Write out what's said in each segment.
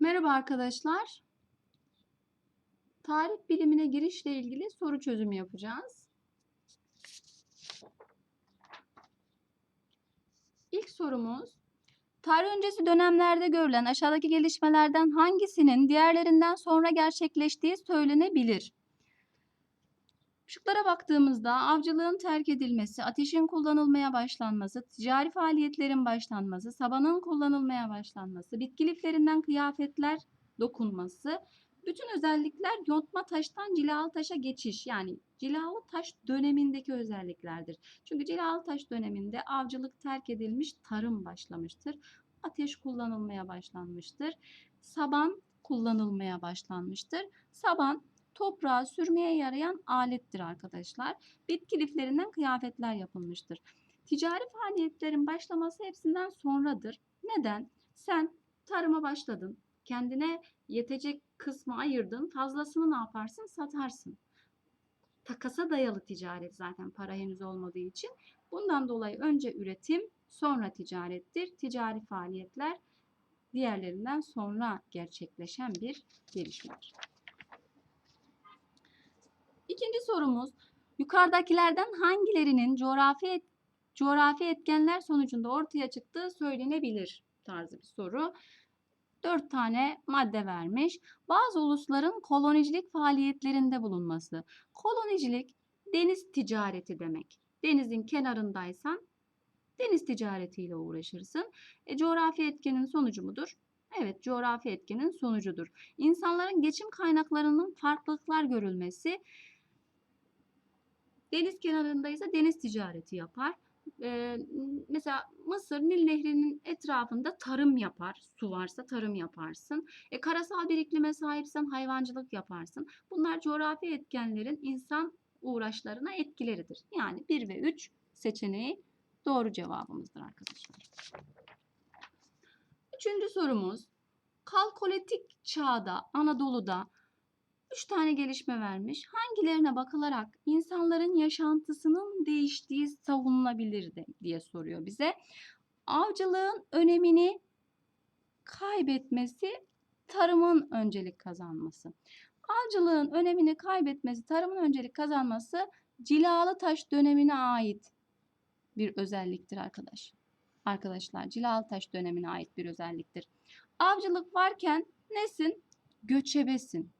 Merhaba arkadaşlar. Tarih bilimine girişle ilgili soru çözümü yapacağız. İlk sorumuz, tarih öncesi dönemlerde görülen aşağıdaki gelişmelerden hangisinin diğerlerinden sonra gerçekleştiği söylenebilir? Şıklara baktığımızda avcılığın terk edilmesi, ateşin kullanılmaya başlanması, ticari faaliyetlerin başlanması, sabanın kullanılmaya başlanması, bitki liflerinden kıyafetler dokunması, bütün özellikler yontma taştan cilalı taşa geçiş yani cilalı taş dönemindeki özelliklerdir. Çünkü cilalı taş döneminde avcılık terk edilmiş, tarım başlamıştır. Ateş kullanılmaya başlanmıştır. Saban kullanılmaya başlanmıştır. Saban toprağa sürmeye yarayan alettir arkadaşlar. Bitki liflerinden kıyafetler yapılmıştır. Ticari faaliyetlerin başlaması hepsinden sonradır. Neden? Sen tarıma başladın. Kendine yetecek kısmı ayırdın. Fazlasını ne yaparsın? Satarsın. Takasa dayalı ticaret zaten para henüz olmadığı için. Bundan dolayı önce üretim, sonra ticarettir. Ticari faaliyetler diğerlerinden sonra gerçekleşen bir gelişmedir. Sorumuz yukarıdakilerden hangilerinin coğrafi et, coğrafi etkenler sonucunda ortaya çıktığı söylenebilir tarzı bir soru. Dört tane madde vermiş. Bazı ulusların kolonicilik faaliyetlerinde bulunması. Kolonicilik deniz ticareti demek. Denizin kenarındaysan deniz ticaretiyle uğraşırsın. E, coğrafi etkenin sonucu mudur? Evet, coğrafi etkenin sonucudur. İnsanların geçim kaynaklarının farklılıklar görülmesi, Deniz kenarındaysa deniz ticareti yapar. Ee, mesela Mısır Nil Nehri'nin etrafında tarım yapar. Su varsa tarım yaparsın. E, karasal bir iklime sahipsen hayvancılık yaparsın. Bunlar coğrafi etkenlerin insan uğraşlarına etkileridir. Yani 1 ve 3 seçeneği doğru cevabımızdır arkadaşlar. Üçüncü sorumuz. Kalkolitik çağda Anadolu'da Üç tane gelişme vermiş. Hangilerine bakılarak insanların yaşantısının değiştiği savunulabilir de, diye soruyor bize. Avcılığın önemini kaybetmesi, tarımın öncelik kazanması. Avcılığın önemini kaybetmesi, tarımın öncelik kazanması cilalı taş dönemine ait bir özelliktir arkadaş. Arkadaşlar cilalı taş dönemine ait bir özelliktir. Avcılık varken nesin? Göçebesin.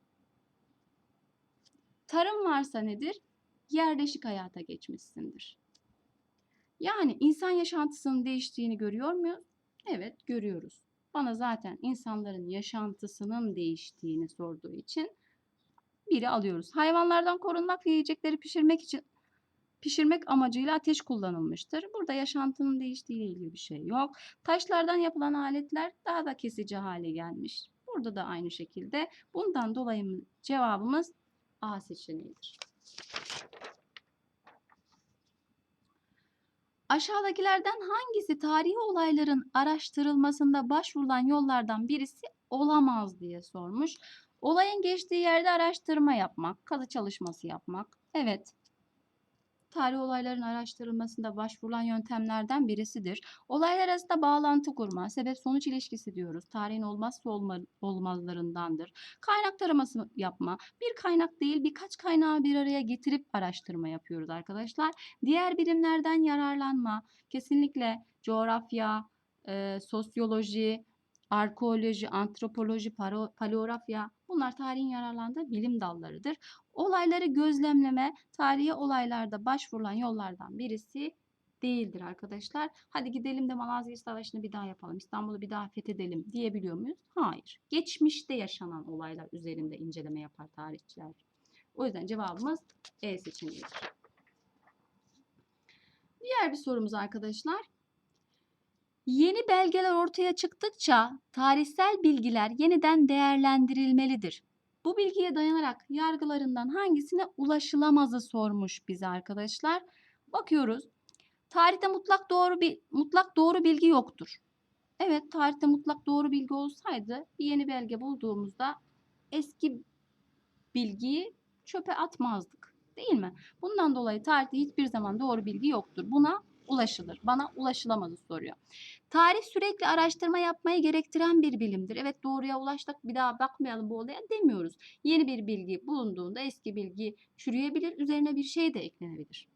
Tarım varsa nedir? Yerleşik hayata geçmişsindir. Yani insan yaşantısının değiştiğini görüyor muyuz? Evet görüyoruz. Bana zaten insanların yaşantısının değiştiğini sorduğu için biri alıyoruz. Hayvanlardan korunmak ve yiyecekleri pişirmek için pişirmek amacıyla ateş kullanılmıştır. Burada yaşantının değiştiği ile ilgili bir şey yok. Taşlardan yapılan aletler daha da kesici hale gelmiş. Burada da aynı şekilde. Bundan dolayı cevabımız A seçeneğidir. Aşağıdakilerden hangisi tarihi olayların araştırılmasında başvurulan yollardan birisi olamaz diye sormuş. Olayın geçtiği yerde araştırma yapmak, kazı çalışması yapmak. Evet, tarih olayların araştırılmasında başvurulan yöntemlerden birisidir. Olaylar arasında bağlantı kurma, sebep-sonuç ilişkisi diyoruz. Tarihin olmazsa olma, olmazlarındandır. Kaynak taraması yapma, bir kaynak değil birkaç kaynağı bir araya getirip araştırma yapıyoruz arkadaşlar. Diğer bilimlerden yararlanma, kesinlikle coğrafya, e, sosyoloji, arkeoloji, antropoloji, paleografya bunlar tarihin yararlandığı bilim dallarıdır. Olayları gözlemleme tarihi olaylarda başvurulan yollardan birisi değildir arkadaşlar. Hadi gidelim de Malazgirt Savaşı'nı bir daha yapalım, İstanbul'u bir daha fethedelim diyebiliyor muyuz? Hayır. Geçmişte yaşanan olaylar üzerinde inceleme yapar tarihçiler. O yüzden cevabımız E seçeneğidir. Diğer bir sorumuz arkadaşlar. Yeni belgeler ortaya çıktıkça tarihsel bilgiler yeniden değerlendirilmelidir. Bu bilgiye dayanarak yargılarından hangisine ulaşılamazı sormuş bize arkadaşlar. Bakıyoruz. Tarihte mutlak doğru bir mutlak doğru bilgi yoktur. Evet, tarihte mutlak doğru bilgi olsaydı bir yeni belge bulduğumuzda eski bilgiyi çöpe atmazdık. Değil mi? Bundan dolayı tarihte hiçbir zaman doğru bilgi yoktur. Buna ulaşılır. Bana ulaşılamazı soruyor. Tarih sürekli araştırma yapmayı gerektiren bir bilimdir. Evet doğruya ulaştık bir daha bakmayalım bu olaya demiyoruz. Yeni bir bilgi bulunduğunda eski bilgi çürüyebilir, üzerine bir şey de eklenebilir.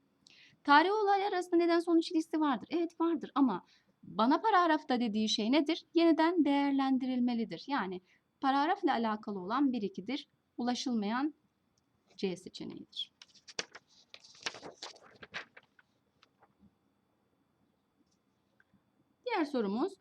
Tarih olaylar arasında neden sonuç ilişkisi vardır. Evet vardır ama bana paragrafta dediği şey nedir? Yeniden değerlendirilmelidir. Yani paragrafla alakalı olan bir ikidir. Ulaşılmayan C seçeneğidir. Diğer sorumuz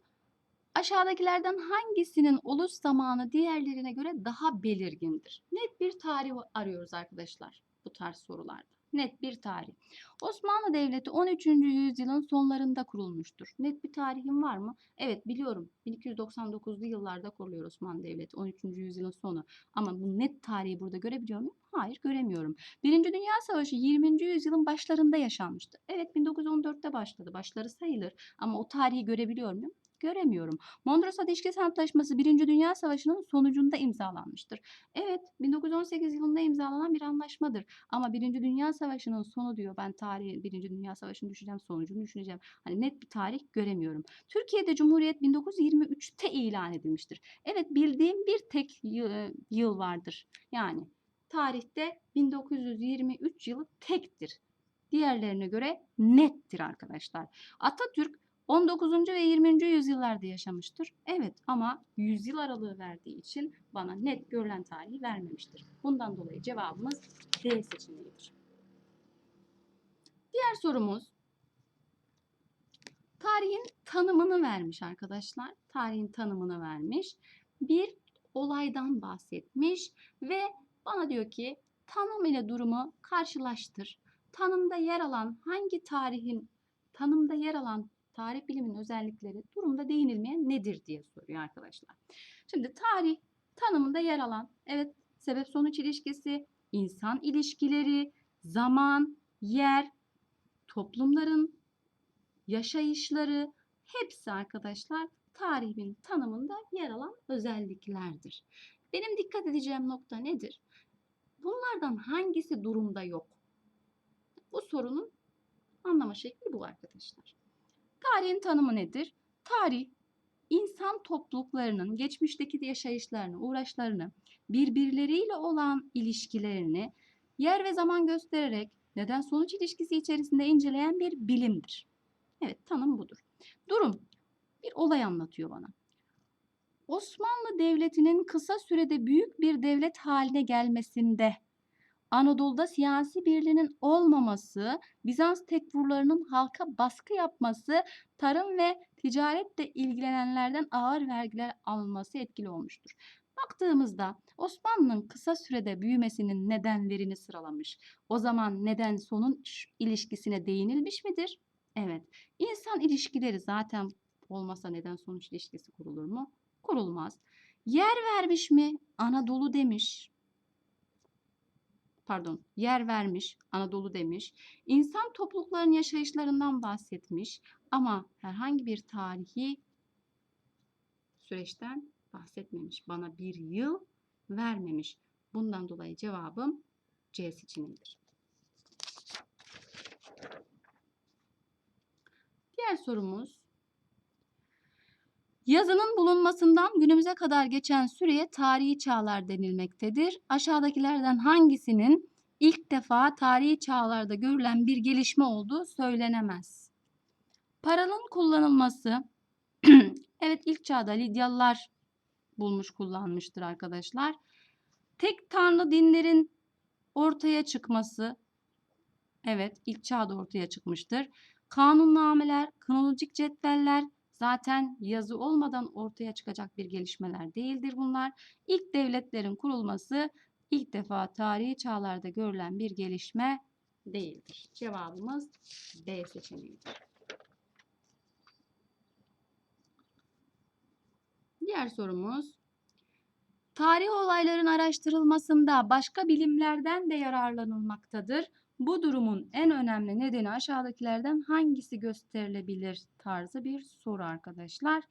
aşağıdakilerden hangisinin oluş zamanı diğerlerine göre daha belirgindir? Net bir tarih arıyoruz arkadaşlar bu tarz sorularda. Net bir tarih. Osmanlı Devleti 13. yüzyılın sonlarında kurulmuştur. Net bir tarihim var mı? Evet biliyorum. 1299'lu yıllarda kuruluyor Osmanlı Devleti 13. yüzyılın sonu. Ama bu net tarihi burada görebiliyor muyum? Hayır göremiyorum. Birinci Dünya Savaşı 20. yüzyılın başlarında yaşanmıştı. Evet 1914'te başladı. Başları sayılır. Ama o tarihi görebiliyor muyum? Göremiyorum. Mondros Ateşkes Antlaşması 1. Dünya Savaşı'nın sonucunda imzalanmıştır. Evet 1918 yılında imzalanan bir anlaşmadır. Ama 1. Dünya Savaşı'nın sonu diyor. Ben tarihi 1. Dünya Savaşı'nı düşüneceğim, sonucunu düşüneceğim. Hani net bir tarih göremiyorum. Türkiye'de Cumhuriyet 1923'te ilan edilmiştir. Evet bildiğim bir tek yı- yıl vardır. Yani tarihte 1923 yılı tektir. Diğerlerine göre nettir arkadaşlar. Atatürk 19. ve 20. yüzyıllarda yaşamıştır. Evet ama yüzyıl aralığı verdiği için bana net görülen tarihi vermemiştir. Bundan dolayı cevabımız D seçeneğidir. Diğer sorumuz tarihin tanımını vermiş arkadaşlar. Tarihin tanımını vermiş. Bir olaydan bahsetmiş ve bana diyor ki tanım ile durumu karşılaştır. Tanımda yer alan hangi tarihin tanımda yer alan tarih biliminin özellikleri durumda değinilmeyen nedir diye soruyor arkadaşlar. Şimdi tarih tanımında yer alan evet sebep sonuç ilişkisi, insan ilişkileri, zaman, yer, toplumların yaşayışları hepsi arkadaşlar tarihin tanımında yer alan özelliklerdir. Benim dikkat edeceğim nokta nedir? Bunlardan hangisi durumda yok? Bu sorunun anlama şekli bu arkadaşlar. Tarihin tanımı nedir? Tarih, insan topluluklarının geçmişteki yaşayışlarını, uğraşlarını, birbirleriyle olan ilişkilerini yer ve zaman göstererek neden sonuç ilişkisi içerisinde inceleyen bir bilimdir. Evet, tanım budur. Durum, bir olay anlatıyor bana. Osmanlı Devleti'nin kısa sürede büyük bir devlet haline gelmesinde Anadolu'da siyasi birliğinin olmaması, Bizans tekfurlarının halka baskı yapması, tarım ve ticaretle ilgilenenlerden ağır vergiler alınması etkili olmuştur. Baktığımızda Osmanlı'nın kısa sürede büyümesinin nedenlerini sıralamış. O zaman neden sonuç ilişkisine değinilmiş midir? Evet. İnsan ilişkileri zaten olmasa neden sonuç ilişkisi kurulur mu? Kurulmaz. Yer vermiş mi? Anadolu demiş pardon yer vermiş, Anadolu demiş. İnsan topluluklarının yaşayışlarından bahsetmiş ama herhangi bir tarihi süreçten bahsetmemiş. Bana bir yıl vermemiş. Bundan dolayı cevabım C seçeneğidir. Diğer sorumuz Yazının bulunmasından günümüze kadar geçen süreye tarihi çağlar denilmektedir. Aşağıdakilerden hangisinin ilk defa tarihi çağlarda görülen bir gelişme olduğu söylenemez. Paranın kullanılması, evet ilk çağda Lidyalılar bulmuş kullanmıştır arkadaşlar. Tek tanrı dinlerin ortaya çıkması, evet ilk çağda ortaya çıkmıştır. Kanunnameler, kronolojik cetveller, zaten yazı olmadan ortaya çıkacak bir gelişmeler değildir bunlar. İlk devletlerin kurulması ilk defa tarihi çağlarda görülen bir gelişme değildir. Cevabımız B seçeneğidir. Diğer sorumuz Tarih olayların araştırılmasında başka bilimlerden de yararlanılmaktadır. Bu durumun en önemli nedeni aşağıdakilerden hangisi gösterilebilir tarzı bir soru arkadaşlar.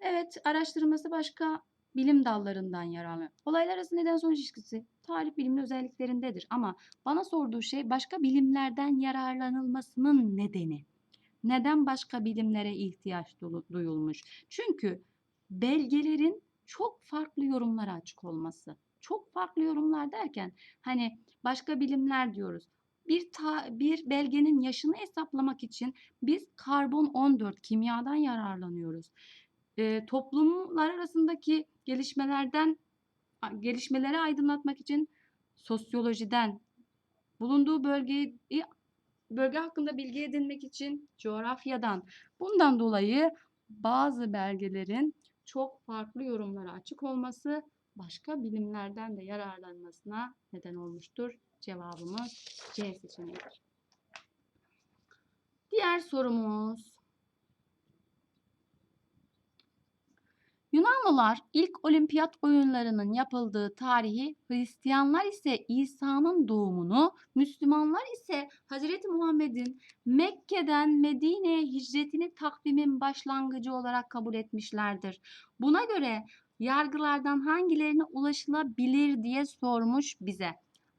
Evet araştırılması başka bilim dallarından yararlanıyor. Olaylar arasında neden sonuç ilişkisi tarih biliminin özelliklerindedir. Ama bana sorduğu şey başka bilimlerden yararlanılmasının nedeni. Neden başka bilimlere ihtiyaç duyulmuş? Çünkü belgelerin çok farklı yorumlara açık olması. Çok farklı yorumlar derken hani başka bilimler diyoruz. Bir ta, bir belgenin yaşını hesaplamak için biz karbon 14 kimyadan yararlanıyoruz. Ee, toplumlar arasındaki gelişmelerden gelişmeleri aydınlatmak için sosyolojiden bulunduğu bölgeyi bölge hakkında bilgi edinmek için coğrafyadan. Bundan dolayı bazı belgelerin çok farklı yorumlara açık olması başka bilimlerden de yararlanmasına neden olmuştur. Cevabımız C seçeneğidir. Diğer sorumuz. Yunanlılar ilk olimpiyat oyunlarının yapıldığı tarihi, Hristiyanlar ise İsa'nın doğumunu, Müslümanlar ise Hazreti Muhammed'in Mekke'den Medine'ye hicretini takvimin başlangıcı olarak kabul etmişlerdir. Buna göre yargılardan hangilerine ulaşılabilir diye sormuş bize.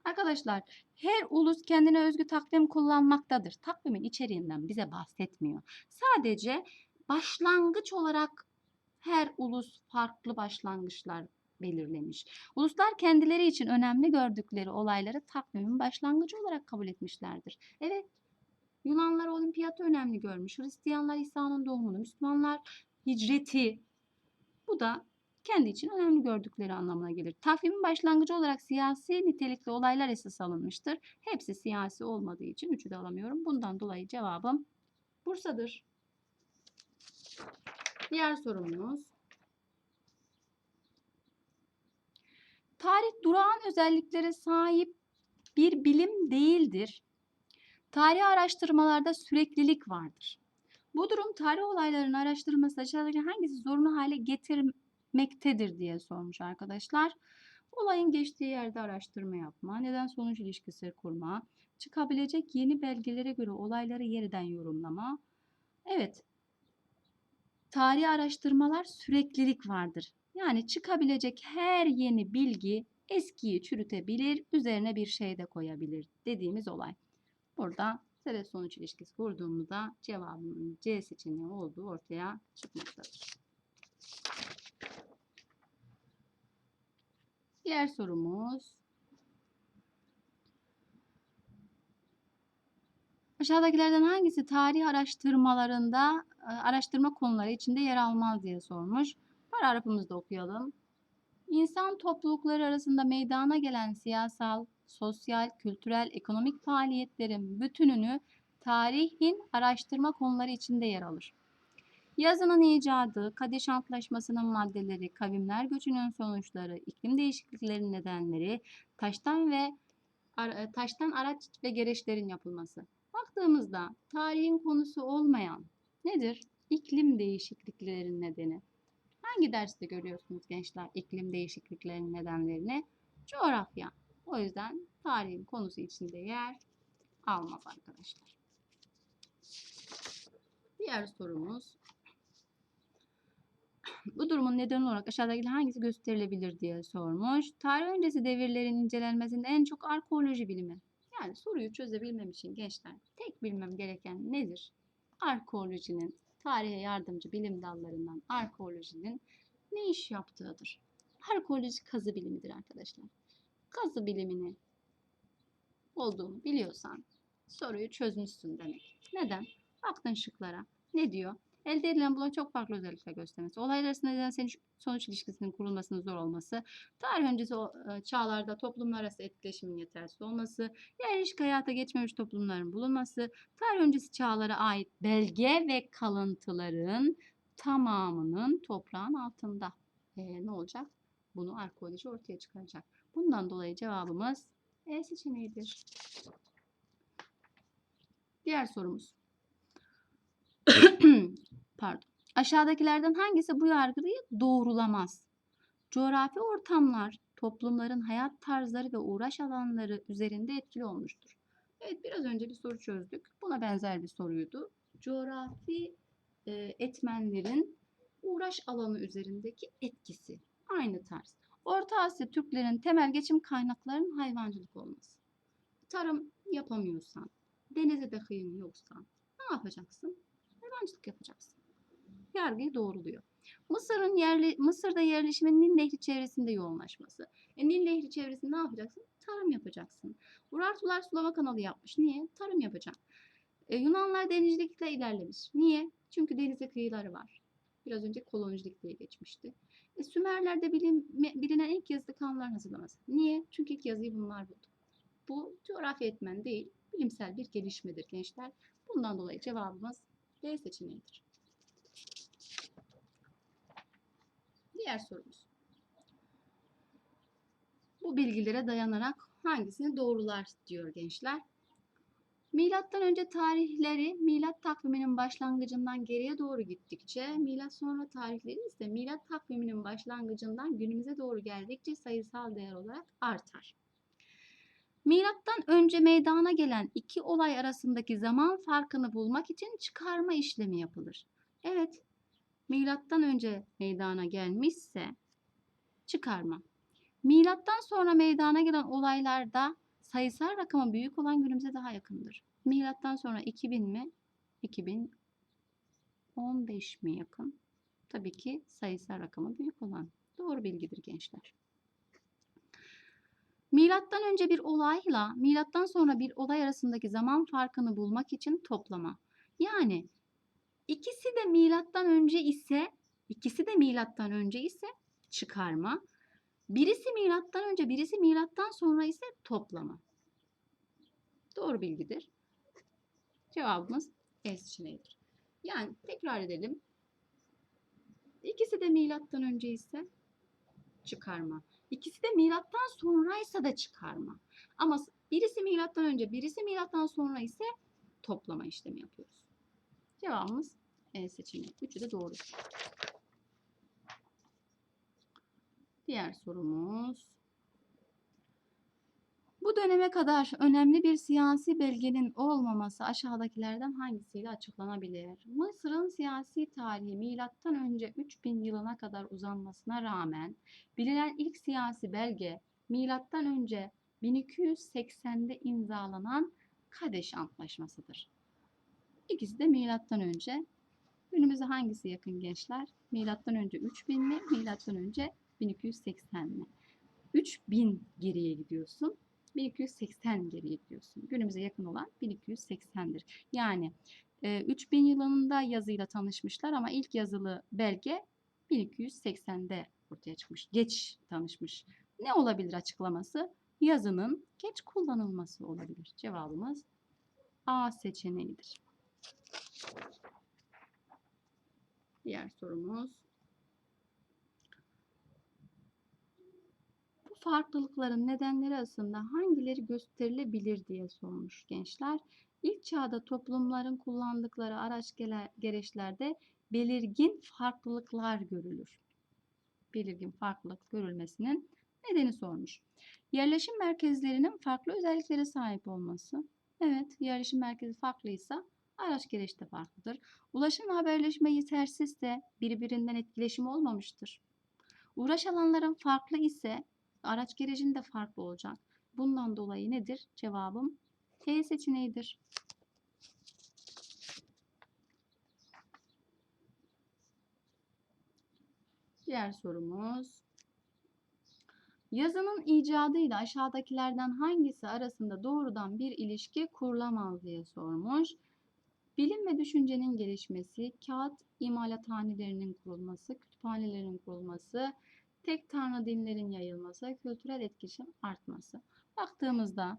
Arkadaşlar her ulus kendine özgü takvim kullanmaktadır. Takvimin içeriğinden bize bahsetmiyor. Sadece başlangıç olarak her ulus farklı başlangıçlar belirlemiş. Uluslar kendileri için önemli gördükleri olayları takvimin başlangıcı olarak kabul etmişlerdir. Evet, Yunanlar olimpiyatı önemli görmüş. Hristiyanlar İsa'nın doğumunu, Müslümanlar hicreti. Bu da kendi için önemli gördükleri anlamına gelir. Takvimin başlangıcı olarak siyasi nitelikli olaylar esas alınmıştır. Hepsi siyasi olmadığı için üçü de alamıyorum. Bundan dolayı cevabım Bursa'dır. Diğer sorumuz. Tarih durağan özelliklere sahip bir bilim değildir. Tarih araştırmalarda süreklilik vardır. Bu durum tarih olaylarının araştırılması aşağıdaki hangisi zorunlu hale getirmektedir diye sormuş arkadaşlar. Olayın geçtiği yerde araştırma yapma, neden sonuç ilişkisi kurma, çıkabilecek yeni belgelere göre olayları yeniden yorumlama. Evet, Tarihi araştırmalar süreklilik vardır. Yani çıkabilecek her yeni bilgi eskiyi çürütebilir, üzerine bir şey de koyabilir dediğimiz olay. Burada sebep sonuç ilişkisi kurduğumuzda cevabının C seçeneği olduğu ortaya çıkmaktadır. Diğer sorumuz Aşağıdakilerden hangisi tarih araştırmalarında e, araştırma konuları içinde yer almaz diye sormuş. Paragrafımızı da okuyalım. İnsan toplulukları arasında meydana gelen siyasal, sosyal, kültürel, ekonomik faaliyetlerin bütününü tarihin araştırma konuları içinde yer alır. Yazının icadı, Kadeş Antlaşması'nın maddeleri, kavimler göçünün sonuçları, iklim değişikliklerinin nedenleri, taştan ve taştan araç ve gereçlerin yapılması. Baktığımızda tarihin konusu olmayan nedir? İklim değişikliklerinin nedeni. Hangi derste görüyorsunuz gençler iklim değişikliklerinin nedenlerini? Coğrafya. O yüzden tarihin konusu içinde yer almaz arkadaşlar. Diğer sorumuz. Bu durumun neden olarak aşağıdaki hangisi gösterilebilir diye sormuş. Tarih öncesi devirlerin incelenmesinde en çok arkeoloji bilimi yani soruyu çözebilmem için gençler tek bilmem gereken nedir? Arkeolojinin, tarihe yardımcı bilim dallarından arkeolojinin ne iş yaptığıdır. Arkeoloji kazı bilimidir arkadaşlar. Kazı bilimini olduğunu biliyorsan soruyu çözmüşsün demek. Neden? Baktın şıklara. Ne diyor? Elde edilen bulan çok farklı özellikler göstermesi, olaylar arasında neden sonuç ilişkisinin kurulmasının zor olması, tarih öncesi e, çağlarda toplumlar arası etkileşimin yetersiz olması, yerleşik hayata geçmemiş toplumların bulunması, tarih öncesi çağlara ait belge ve kalıntıların tamamının toprağın altında. E, ne olacak? Bunu arkeoloji ortaya çıkaracak. Bundan dolayı cevabımız E seçeneğidir. Diğer sorumuz. Pardon. Aşağıdakilerden hangisi bu yargıyı doğrulamaz? Coğrafi ortamlar toplumların hayat tarzları ve uğraş alanları üzerinde etkili olmuştur. Evet biraz önce bir soru çözdük. Buna benzer bir soruydu. Coğrafi e, etmenlerin uğraş alanı üzerindeki etkisi. Aynı tarz. Orta Asya Türklerin temel geçim kaynaklarının hayvancılık olması. Tarım yapamıyorsan, denize de kıyın yoksa ne yapacaksın? Hayvancılık yapacaksın. Yargıyı doğruluyor. Mısır'ın yerli Mısır'da yerleşimin Nil Nehri çevresinde yoğunlaşması. E, Nil Nehri çevresinde ne yapacaksın? Tarım yapacaksın. Urartular sulama kanalı yapmış. Niye? Tarım yapacak. E, Yunanlar denizcilikle ilerlemiş. Niye? Çünkü denize kıyıları var. Biraz önce kolonicilik diye geçmişti. E, Sümerler'de bilim, bilinen ilk yazılı kanunlar hazırlaması. Niye? Çünkü ilk yazıyı bunlar buldu. Bu coğrafya etmen değil, bilimsel bir gelişmedir gençler. Bundan dolayı cevabımız B seçeneğidir. Diğer sorumuz. Bu bilgilere dayanarak hangisini doğrular diyor gençler. Milattan önce tarihleri milat takviminin başlangıcından geriye doğru gittikçe, milat sonra tarihleri ise milat takviminin başlangıcından günümüze doğru geldikçe sayısal değer olarak artar. Milattan önce meydana gelen iki olay arasındaki zaman farkını bulmak için çıkarma işlemi yapılır. Evet, milattan önce meydana gelmişse çıkarma. Milattan sonra meydana gelen olaylarda sayısal rakamı büyük olan günümüze daha yakındır. Milattan sonra 2000 mi? 2015 mi yakın? Tabii ki sayısal rakamı büyük olan. Doğru bilgidir gençler. Milattan önce bir olayla milattan sonra bir olay arasındaki zaman farkını bulmak için toplama. Yani ikisi de milattan önce ise ikisi de milattan önce ise çıkarma. Birisi milattan önce, birisi milattan sonra ise toplama. Doğru bilgidir. Cevabımız E seçeneğidir. Yani tekrar edelim. İkisi de milattan önce ise çıkarma. İkisi de milattan sonraysa da çıkarma. Ama birisi milattan önce, birisi milattan sonra ise toplama işlemi yapıyoruz. Cevabımız E seçeneği. Üçü de doğru. Diğer sorumuz. Bu döneme kadar önemli bir siyasi belgenin olmaması aşağıdakilerden hangisiyle açıklanabilir? Mısır'ın siyasi tarihi milattan önce 3000 yılına kadar uzanmasına rağmen bilinen ilk siyasi belge milattan önce 1280'de imzalanan Kadeş Antlaşması'dır. İkisi de milattan önce. Günümüze hangisi yakın gençler? Milattan önce 3000 mi? Milattan önce 1280 mi? 3000 geriye gidiyorsun. 1280 geriye gidiyorsun. Günümüze yakın olan 1280'dir. Yani e, 3000 yılında yazıyla tanışmışlar ama ilk yazılı belge 1280'de ortaya çıkmış. Geç tanışmış. Ne olabilir açıklaması? Yazının geç kullanılması olabilir. Cevabımız A seçeneğidir. Diğer sorumuz. Bu farklılıkların nedenleri arasında hangileri gösterilebilir diye sormuş gençler. İlk çağda toplumların kullandıkları araç gereçlerde belirgin farklılıklar görülür. Belirgin farklılık görülmesinin nedeni sormuş. Yerleşim merkezlerinin farklı özelliklere sahip olması. Evet, yerleşim merkezi farklıysa araç gereç de farklıdır. Ulaşım ve haberleşme yetersizse birbirinden etkileşim olmamıştır. Uğraş alanların farklı ise araç gerecin de farklı olacak. Bundan dolayı nedir? Cevabım E seçeneğidir. Diğer sorumuz. Yazının icadıyla aşağıdakilerden hangisi arasında doğrudan bir ilişki kurulamaz diye sormuş. Bilim ve düşüncenin gelişmesi, kağıt imalathanelerinin kurulması, kütüphanelerin kurulması, tek tanrı dinlerin yayılması, kültürel etkileşim artması. Baktığımızda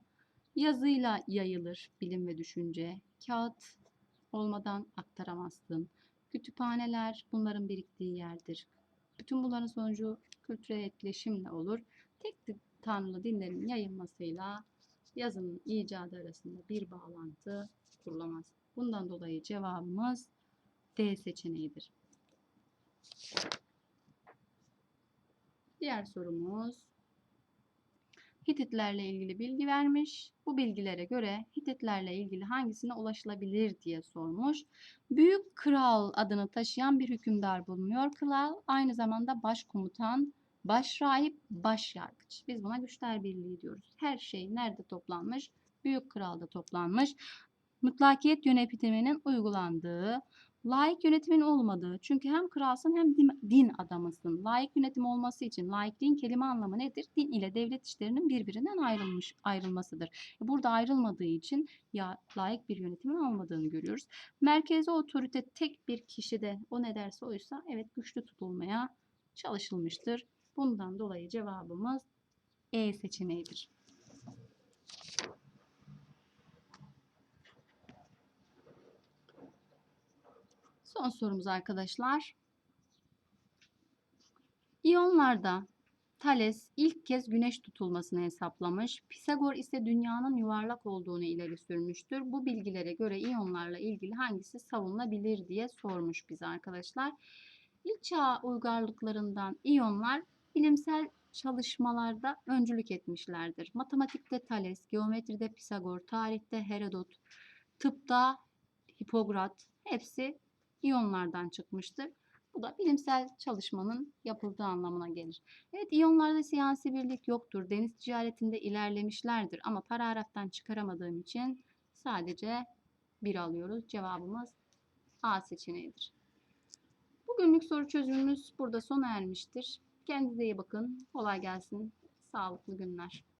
yazıyla yayılır bilim ve düşünce, kağıt olmadan aktaramazsın. Kütüphaneler bunların biriktiği yerdir. Bütün bunların sonucu kültürel etkileşimle olur. Tek tanrılı dinlerin yayılmasıyla yazının icadı arasında bir bağlantı kurulamaz. Bundan dolayı cevabımız D seçeneğidir. Diğer sorumuz Hititlerle ilgili bilgi vermiş. Bu bilgilere göre Hititlerle ilgili hangisine ulaşılabilir diye sormuş. Büyük Kral adını taşıyan bir hükümdar bulunuyor. Kral aynı zamanda başkomutan Baş rahip, baş yargıç. Biz buna güçler birliği diyoruz. Her şey nerede toplanmış? Büyük Kral'da toplanmış. Mutlakiyet yönetiminin uygulandığı, laik yönetimin olmadığı. Çünkü hem kralsın hem din, adamısın. Laik yönetim olması için laikliğin kelime anlamı nedir? Din ile devlet işlerinin birbirinden ayrılmış ayrılmasıdır. Burada ayrılmadığı için ya laik bir yönetimin olmadığını görüyoruz. Merkezi otorite tek bir kişide o ne derse oysa evet güçlü tutulmaya çalışılmıştır. Bundan dolayı cevabımız E seçeneğidir. Son sorumuz arkadaşlar. İyonlarda Thales ilk kez güneş tutulmasını hesaplamış. Pisagor ise dünyanın yuvarlak olduğunu ileri sürmüştür. Bu bilgilere göre iyonlarla ilgili hangisi savunulabilir diye sormuş bize arkadaşlar. İlk çağ uygarlıklarından iyonlar bilimsel çalışmalarda öncülük etmişlerdir. Matematikte Thales, geometride Pisagor, tarihte Herodot, tıpta Hipokrat hepsi iyonlardan çıkmıştır. Bu da bilimsel çalışmanın yapıldığı anlamına gelir. Evet iyonlarda siyasi birlik yoktur. Deniz ticaretinde ilerlemişlerdir ama paragraftan çıkaramadığım için sadece bir alıyoruz. Cevabımız A seçeneğidir. Bugünlük soru çözümümüz burada sona ermiştir. Kendinize iyi bakın. Kolay gelsin. Sağlıklı günler.